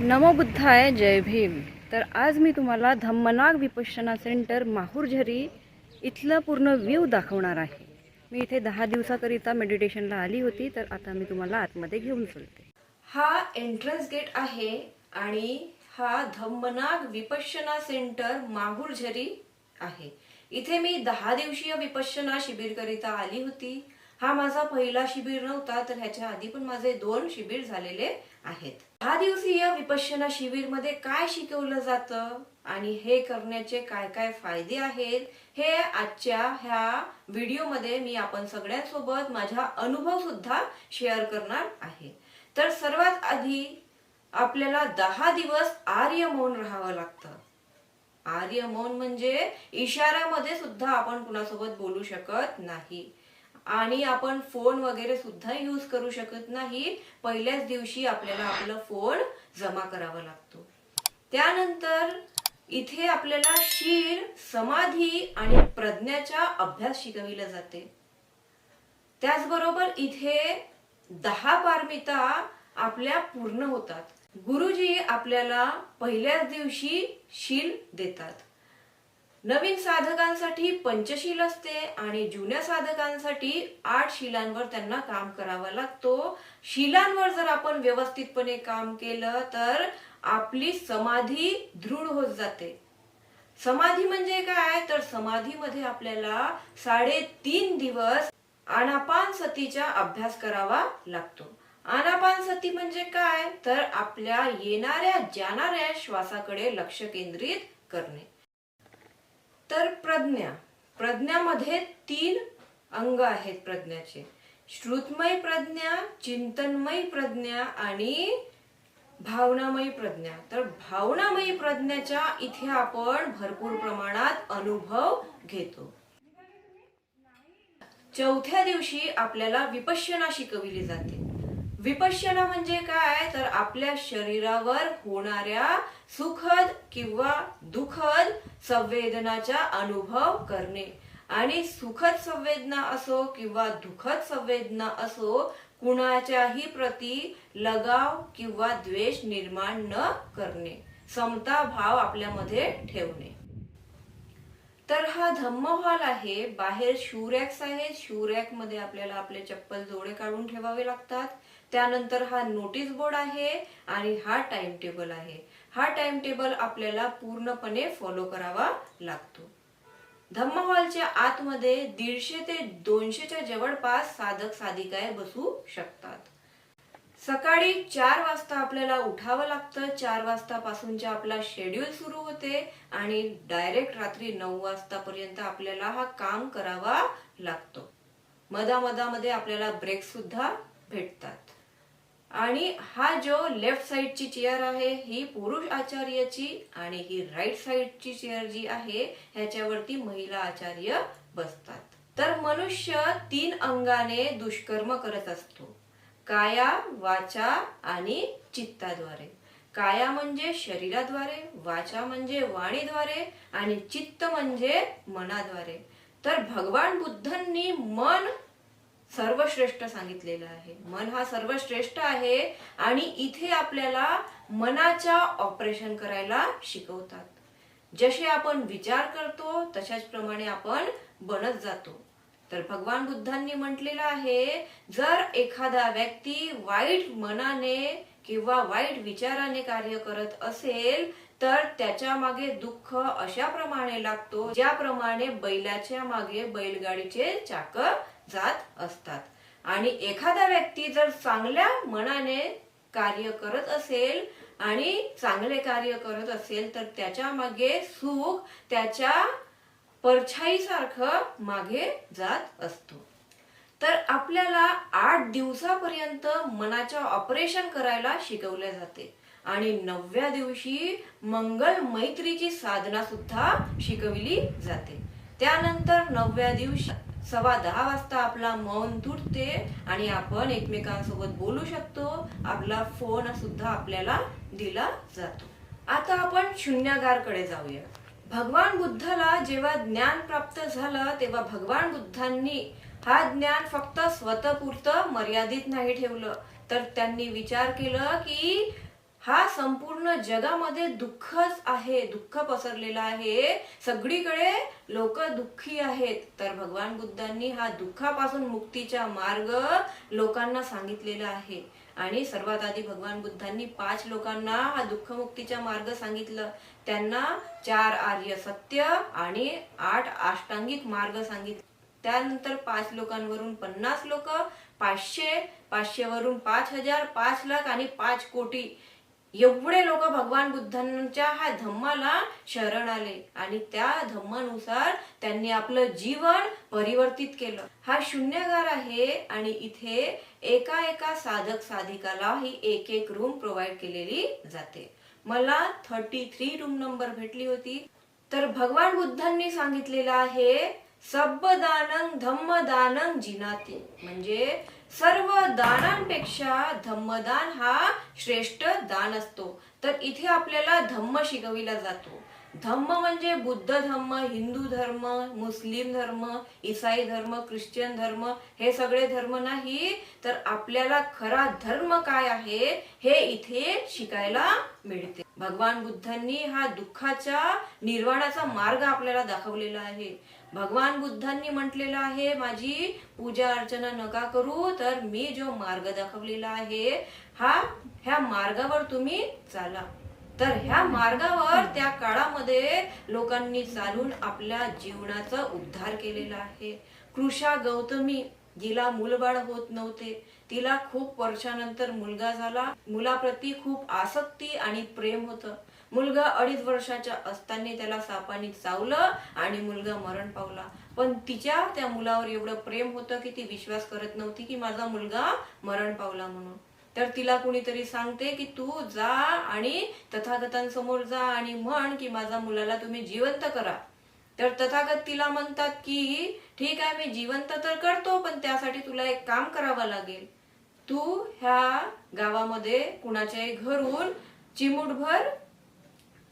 नमो बुद्धाय जय भीम. तर आज मी तुम्हाला धम्मनाग विपश्यना सेंटर माहूरझरी इथलं पूर्ण व्ह्यू दाखवणार आहे. मी इथे दहा दिवसाकरिता मेडिटेशनला आली होती तर आता मी तुम्हाला आतमध्ये घेऊन चलते. हा एंट्रन्स गेट आहे आणि हा धम्मनाग विपश्यना सेंटर माहूरझरी आहे. इथे मी दहा दिवसीय विपश्यना शिबिरकरिता आली होती. हा माझा पहिला शिबिर नव्हता तर ह्याच्या आधी पण माझे दोन शिबिर झालेले आहेत. दहा दिवसीय विपश्यना शिबिरमध्ये काय शिकवलं जातं आणि हे करण्याचे काय काय फायदे आहेत हे आजच्या ह्या व्हिडिओमध्ये मी आपण सगळ्यांसोबत माझा अनुभव सुद्धा शेअर करणार आहे. तर सर्वात आधी आपल्याला दहा दिवस आर्य मौन राहावं लागतं. आर्य मौन म्हणजे इशाऱ्यामध्ये सुद्धा आपण कुणासोबत बोलू शकत नाही. आणि आपण फोन वगैरे सुद्धा यूज करू शकत नाही. पहिल्याच दिवशी आपल्याला आपला फोन जमा करावा लागतो. त्यानंतर इथे आपल्याला शील समाधी आणि प्रज्ञाचा अभ्यास शिकविला जाते. त्याचबरोबर इथे दहा पारमिता आपल्या पूर्ण होतात. गुरुजी आपल्याला पहिल्याच दिवशी शील देतात. नवीन साधकांसाठी पंचशील असते आणि जुन्या साधकांसाठी आठ शिलांवर त्यांना काम करावा लागतो. शिलांवर जर आपण व्यवस्थितपणे काम केलं तर आपली समाधी दृढ होत जाते. समाधी म्हणजे काय? तर समाधीमध्ये आपल्याला साडेतीन दिवस आनापान सतीचा अभ्यास करावा लागतो. आनापान सती म्हणजे काय? तर आपल्या येणाऱ्या जाणाऱ्या श्वासाकडे लक्ष केंद्रित करणे. तर प्रज्ञा. प्रज्ञामध्ये तीन अंग आहेत प्रज्ञाचे. श्रुतमय प्रज्ञा चिंतनमय प्रज्ञा आणि भावनामयी प्रज्ञा. तर भावनामयी प्रज्ञाच्या इथे आपण भरपूर प्रमाणात अनुभव घेतो. चौथ्या दिवशी आपल्याला विपश्यना शिकविली जाते. विपश्यना म्हणजे काय? तर आपल्या शरीरावर होणाऱ्या सुखद किंवा दुखद संवेदनाचा अनुभव करणे. आणि सुखद संवेदना असो किंवा दुखद संवेदना असो कुणाच्याही प्रती लगाव किंवा द्वेष निर्माण न करणे. समता भाव आपल्यामध्ये ठेवणे. तर हा धम्म हॉल आहे. बाहेर शूरॅक्स आहेत शूरॅकमध्ये आपल्याला आपले चप्पल जोडे काढून ठेवावे लागतात. त्यानंतर हा नोटीस बोर्ड आहे आणि हा टाइम टेबल आहे. हा टाइम टेबल आपल्याला पूर्णपणे फॉलो करावा लागतो. धम्म हॉलच्या आतमध्ये दीडशे ते दोनशेच्या जवळपास साधक साधिकाय बसू शकतात. सकाळी चार वाजता आपल्याला उठावं लागतं. चार वाजतापासूनच्या आपला शेड्यूल सुरू होते आणि डायरेक्ट रात्री नऊ वाजतापर्यंत आपल्याला हा काम करावा लागतो. मधामधामध्ये आपल्याला ब्रेक सुद्धा भेटतात. आणि हा जो लेफ्ट साईडची चेअर आहे ही पुरुष आचार्याची आणि ही राईट साईडची चेअर जी आहे ह्याच्यावरती महिला आचार्य बसतात. तर मनुष्य तीन अंगाने दुष्कर्म करत असतो. काया वाचा आणि चित्ताद्वारे. काया म्हणजे शरीराद्वारे वाचा म्हणजे वाणीद्वारे आणि चित्त म्हणजे मनाद्वारे. तर भगवान बुद्धांनी मन सर्वश्रेष्ठ सांगितलेलं आहे. मन हा सर्वश्रेष्ठ आहे आणि इथे आपल्याला मनाच्या ऑपरेशन करायला शिकवतात. जसे आपण विचार करतो तशाच प्रमाणे आपण बनत जातो. तर भगवान बुद्धांनी म्हटलेलं आहे जर एखादा व्यक्ती वाईट मनाने किंवा वाईट विचाराने कार्य करत असेल तर त्याच्यामागे दुःख अशा प्रमाणे लागतो ज्याप्रमाणे बैलाच्या मागे बैलगाडीचे चाक जात असतात. आणि एखादा व्यक्ती जर चांगल्या मनाने कार्य करत असेल आणि चांगले कार्य करत असेल तर त्याच्यामागे सुख त्याच्या परछाईसारखं मागे जात असतो. तर आपल्याला आठ दिवसापर्यंत मनाच्या ऑपरेशन करायला शिकवले जाते. आणि नवव्या दिवशी मंगल मैत्रीची साधना सुद्धा शिकविली जाते. त्यानंतर नवव्या दिवशी सव्वा दहा वाजता आपला मौन तुटते आणि आपण एकमेकांसोबत बोलू शकतो. आपला फोन सुद्धा आपल्याला दिला जातो. आता आपण शून्यागारकडे जाऊया. भगवान बुद्धाला जेव्हा ज्ञान प्राप्त झालं तेव्हा भगवान बुद्धांनी हा ज्ञान फक्त स्वतःपुरतं मर्यादित नाही ठेवलं. तर त्यांनी विचार केलं की हा संपूर्ण जगामध्ये दुःखच आहे दुःख पसरलेलं आहे. सगळीकडे लोक दुःखी आहेत. तर भगवान बुद्धांनी हा दुःखापासून मुक्तीचा मार्ग लोकांना सांगितलेला आहे. आणि सर्वात आधी भगवान बुद्धांनी पाच लोकांना हा दुःखमुक्तीचा मार्ग सांगितलं. त्यांना चार आर्य सत्य आणि आठ अष्टांगिक मार्ग सांगितले. त्यानंतर पाच लोकांवरून पन्नास लोक पाचशे पाचशे वरून पाच हजार पाच लाख आणि पाच कोटी एवढे लोक भगवान बुद्धांच्या हा धम्माला शरण आले आणि त्या धम्मानुसार त्यांनी आपलं जीवन परिवर्तित केलं. हा शून्यगार आहे आणि इथे एका एका साधक साधिकाला ही एक एक रूम प्रोव्हाइड केलेली जाते. मला थर्टी थ्री रूम नंबर भेटली होती. तर भगवान बुद्धांनी सांगितलेलं आहे सबदानं धम्मदानं जिनाते. म्हणजे सर्व दानांपेक्षा धम्मदान हा श्रेष्ठ दान असतो. तर इथे आपल्याला धम्म शिकविला जातो. धम्म म्हणजे बुद्ध धम्म हिंदू धर्म मुस्लिम धर्म इसाई धर्म ख्रिश्चन धर्म हे सगळे धर्म नाही. तर आपल्याला खरा धर्म काय आहे हे इथे शिकायला मिळते. भगवान बुद्धांनी हा दुःखाच्या निर्वाणाचा मार्ग आपल्याला दाखवलेला आहे. भगवान बुद्धांनी म्हटलेलं आहे माझी पूजा अर्चना नका करू तर मी जो मार्ग दाखवलेला आहे हा ह्या मार्गावर तुम्ही चाला. तर ह्या मार्गावर त्या काळामध्ये लोकांनी चालून आपल्या जीवनाचा उद्धार केलेला आहे. कृषा गौतमी जिला मूलबाळ होत नव्हते. तिला खूप वर्षानंतर मुलगा झाला. मुलाप्रती खूप आसक्ती आणि प्रेम होतं. मुलगा अडीच वर्षाच्या असताना त्याला सापाने चावलं आणि मुलगा मरण पावला. पण तिच्या त्या मुलावर एवढं प्रेम होतं की ती विश्वास करत नव्हती की माझा मुलगा मरण पावला म्हणून. तर तिला कुणीतरी सांगते की तू जा आणि तथागतांसमोर जा आणि म्हण की माझ्या मुलाला तुम्ही जिवंत करा. तर तथागत तिला म्हणतात की ठीक आहे मी जिवंत तर करतो पण त्यासाठी तुला एक काम करावं लागेल. तू ह्या गावामध्ये कुणाच्याही घरून चिमुटभर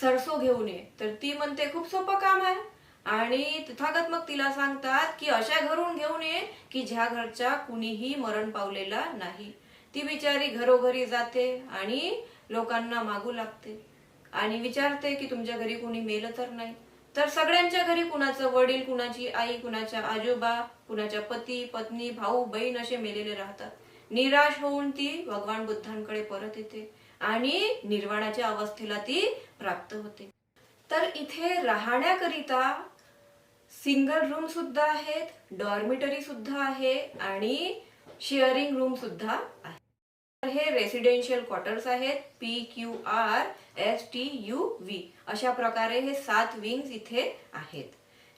सरसो घेऊन ये. तर ती म्हणते खूप सोपं काम आहे. आणि तथागत मग तिला सांगतात की अशा घरून घेऊन ये की ज्या घरच्या कुणीही मरण पावलेला नाही. ती बिचारी घरोघरी जाते आणि लोकांना मागू लागते. आणि विचारते की तुमच्या घरी कुणी मेलं तर नाही? तर सगळ्यांच्या घरी कुणाचं वडील कुणाची आई कुणाच्या आजोबा कुणाच्या पती पत्नी भाऊ बहीण असे मेलेले राहतात. निराश होऊन ती भगवान बुद्धांकडे परत येते. आणि निर्वाणाच्या अवस्थेला ती प्राप्त होते. तर इथे राहण्याकरिता सिंगल रूम सुद्धा आहेत डॉर्मिटरी सुद्धा आहे आणि शेअरिंग रूम सुद्धा आहे. तर हे रेसिडेन्शियल क्वार्टर्स आहेत P Q R S T U V अशा प्रकारे हे सात विंग्स इथे आहेत.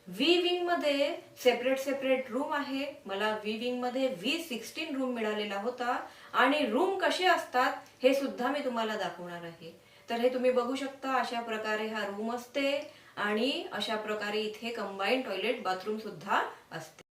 व्ही विंगमध्ये सेपरेट सेपरेट रूम आहे. मला व्ही विंगमध्ये व्ही सिक्स्टीन रूम मिळालेला होता. आणि रूम कसे असतात हे सुद्धा मी तुम्हाला दाखवणार आहे. तर हे तुम्ही बघू शकता अशा प्रकारे हा रूम असते आणि अशा प्रकारे इथे कंबाईन टॉयलेट बाथरूम सुद्धा असते.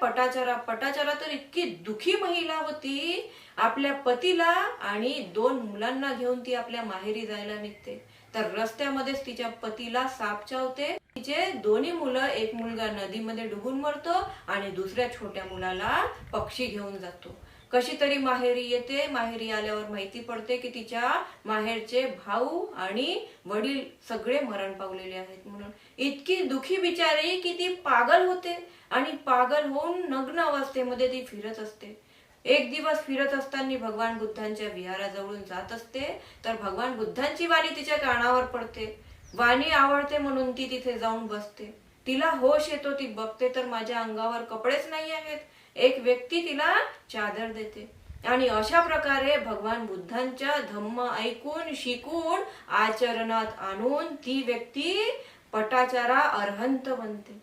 पटाचारा पटाचारा तर इतकी दुखी महिला होती. आपल्या पतीला आणि दोन मुलांना घेऊन ती आपल्या माहेरी जायला निघते. तर रस्त्यामध्येच तिच्या पतीला साप चावते. तिचे दोन्ही मुलं एक मुलगा नदीमध्ये डुबून मरतो आणि दुसऱ्या छोट्या मुलाला पक्षी घेऊन जातो. कशी तरी माहेरी येते माहेरी आल्यावर माहिती पडते की तिच्या माहेरचे भाऊ आणि वडील सगळे मरण पावलेले आहेत म्हणून. इतकी दुखी बिचारी की ती पागल होते आणि पागल होऊन नग्न अवस्थेमध्ये ती फिरत असते. एक दिवस फिरत असताना भगवान बुद्धांच्या विहाराजवळून जात असते तर भगवान बुद्धांची वाणी तिच्या कानावर पडते. वाणी आवडते म्हणून ती तिथे जाऊन बसते. तिला होश येतो ती बघते तर माझ्या अंगावर कपडेच नाही आहेत. एक व्यक्ती तिला चादर देते. आणि अशा प्रकारे भगवान बुद्धांच्या धम्म ऐकून शिकून आचरणात आणून ती व्यक्ती पटाचारा अर्हंत बनते.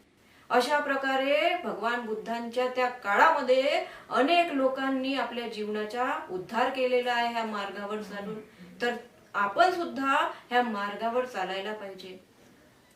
अशा प्रकारे भगवान बुद्धांच्या त्या काळामध्ये अनेक लोकांनी आपल्या जीवनाचा उद्धार केलेला आहे ह्या मार्गावर चालून. तर आपण सुद्धा ह्या मार्गावर चालायला पाहिजे.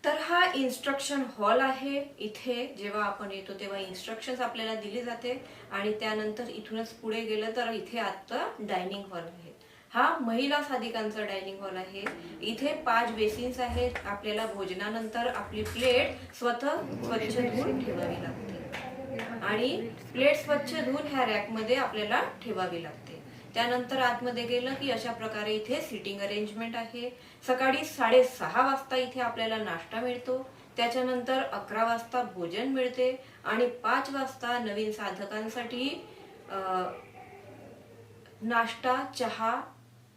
तर हा इन्स्ट्रक्शन हॉल आहे. इथे जेव्हा आपण येतो तेव्हा इन्स्ट्रक्शन आपल्याला दिली जाते. आणि त्यानंतर इथूनच पुढे गेलं तर इथे आता डायनिंग हॉल आहे. हा महिला साधिकांचा डायनिंग हॉल आहे. इथे पाच बेसिन्स आहेत. आपल्याला भोजनानंतर आपली प्लेट स्वतः स्वच्छ धुवून ठेवावी लागते. आणि प्लेट स्वच्छ धुवून ह्या रॅकमध्ये आपल्याला ठेवावी लागते. त्यानंतर आतमध्ये गेलं की अशा प्रकारे इथे सिटिंग अरेंजमेंट आहे. सकाळी साडेसहा वाजता इथे आपल्याला नाश्ता मिळतो. त्याच्यानंतर अकरा वाजता भोजन मिळते आणि पाच वाजता नवीन साधकांसाठी नाश्ता चहा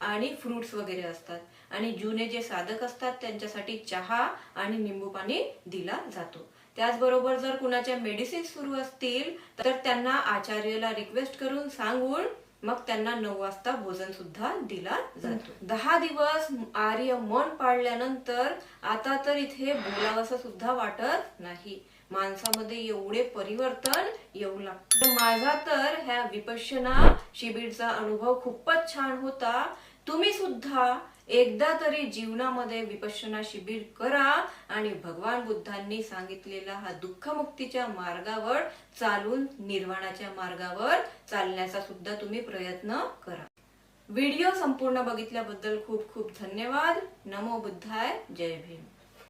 आणि फ्रुट्स वगैरे असतात. आणि जुने जे साधक असतात त्यांच्यासाठी चहा आणि निंबू पाणी दिला जातो. त्याचबरोबर जर कुणाच्या मेडिसिन सुरू असतील तर त्यांना आचार्याला रिक्वेस्ट करून सांगून मग त्यांना नऊ वाजता भोजन सुद्धा दिला जातो. दहा दिवस आर्य मन पाळल्यानंतर आता तर इथे बोलावंसं सुद्धा वाटत नाही. माणसामध्ये एवढे परिवर्तन येऊ लागतं. माझा तर ह्या विपश्यना शिबिरचा अनुभव खूपच छान होता. तुम्ही सुद्धा एकदा तरी जीवनामध्ये विपश्यना शिबिर करा आणि भगवान बुद्धांनी सांगितलेला हा दुःखमुक्तीच्या मार्गावर चालून निर्वाणाच्या मार्गावर चालण्याचा सुद्धा तुम्ही प्रयत्न करा. व्हिडिओ संपूर्ण बघितल्याबद्दल खूप खूप धन्यवाद. नमो बुद्धाय. जय भीम.